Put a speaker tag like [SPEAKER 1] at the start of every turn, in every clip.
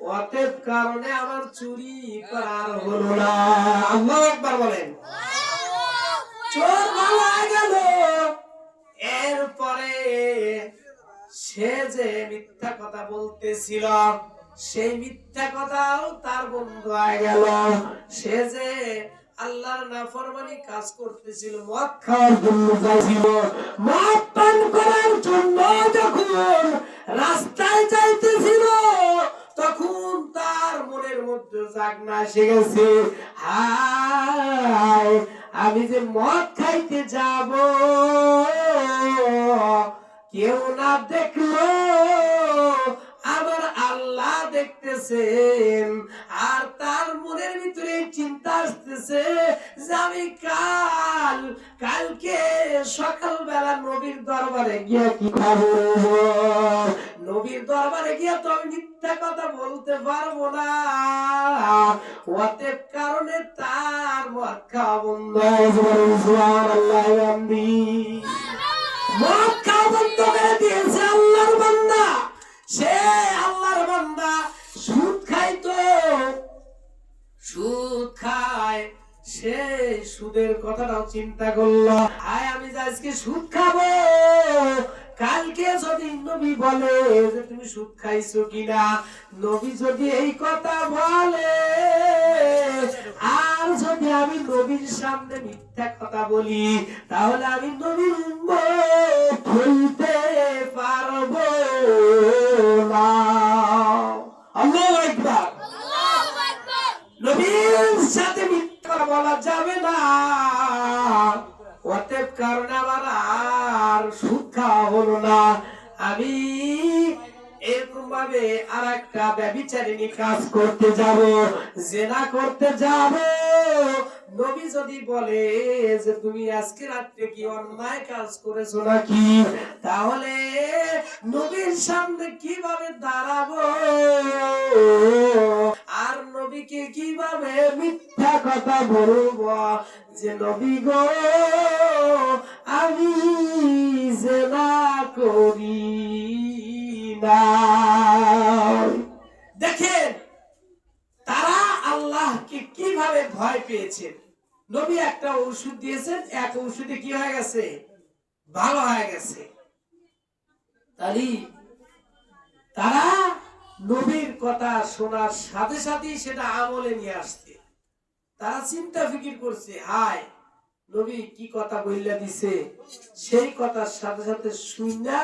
[SPEAKER 1] অতএব কারণে আমার চুরি করার হলো না। আল্লাহ একবার বলেন। চোর গেল। এরপরে সে যে মিথ্যা কথা বলতেছিল, সেই মিথ্যা কথাও তার বন্ধ হয়ে গেল। সে যে আল্লাহর নাফরমানি কাজ করতেছিল, মদ খাওয়ার জন্য যাইছিল মদ পান করার জন্য যখন রাস্তায় যাইতেছিল মধ্যে জাগনা এসে হায়, আমি যে মদ খাইতে যাব, কেউ না দেখল আমার আল্লাহ দেখতেছেন, আর তার মনের ভিতরে চিন্তা আসতেছে যে আমি কাল, কালকে সকালবেলা নবীর দরবারে গিয়ে কি খাব? নবীর দরবারে গিয়ে তো আমি মিথ্যা কথা বলতে পারব না। কারণে তার মদ খাওয়া বন্ধ। সুবহানাল্লাহ বিহামদিহি। মদ খাওয়া বন্ধ করে দিয়েছে আল্লাহর বান্দা। সে আল্লাহর বান্দা সুদ খাইতো সুদ খায় সে সুদের কথাটাও চিন্তা করল। আয় আমি যে আজকে সুদ খাব। কালকে যদি নবী বলে যে তুমি সুদ খাইছো কিনা নবী যদি এই কথা বলে আর যদি আমি নবীর সামনে মিথ্যা কথা বলি তাহলে আমি নবীর হইতে পারব না। আল্লাহু আকবার। নবীর সাথে মিথ্যা বলা যাবে না। অতএব কারণে আমার হলো না, আমি এরকম ভাবে আর একটা ব্যবিচারিণী কাজ করতে যাব, জেনা করতে যাব। নবী যদি বলে যে, তুমি আজকে রাত্রে কি অন্যায় কাজ করেছ নাকি? তাহলে নবীর সামনে কীভাবে দাঁড়াবো? নবীকে কীভাবে মিথ্যা কথা বলব? যে নবী গো, আমি জেনা করি না। দেখেন, তারা আল্লাহকে কীভাবে ভয় পেয়েছেন নবী একটা ঔষধ দিয়েছেন, এক ঔষধে কি হয়ে গেছে? ভালো হয়ে গেছে। তাই তারা নবীর কথা শোনার সাথে সাথেই সেটা আমলে নিয়ে আসছে। তারা চিন্তা ফিকির করছে, হায়, নবী কি কথা বললা দিছে? সেই কথার সাথে সাথে শুনা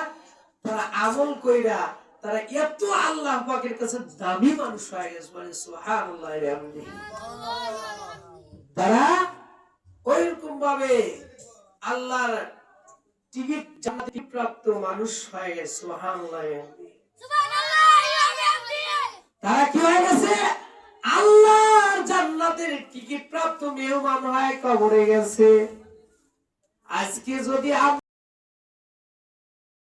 [SPEAKER 1] তারা আমল কইরা তারা এত আল্লাহ পাকের কাছে দামি মানুষ হয়ে গেছে মানে তারা ওইরকম ভাবে আল্লাহর টিকিট জান্নাতি প্রাপ্ত মানুষ হয়ে গেছে, সুবহানাল্লাহ। তারা কি হয়ে গেছে? আল্লাহ জান্নাতের টিকিট প্রাপ্ত মেহমান হয়ে কবরে গেছে। আজকে যদি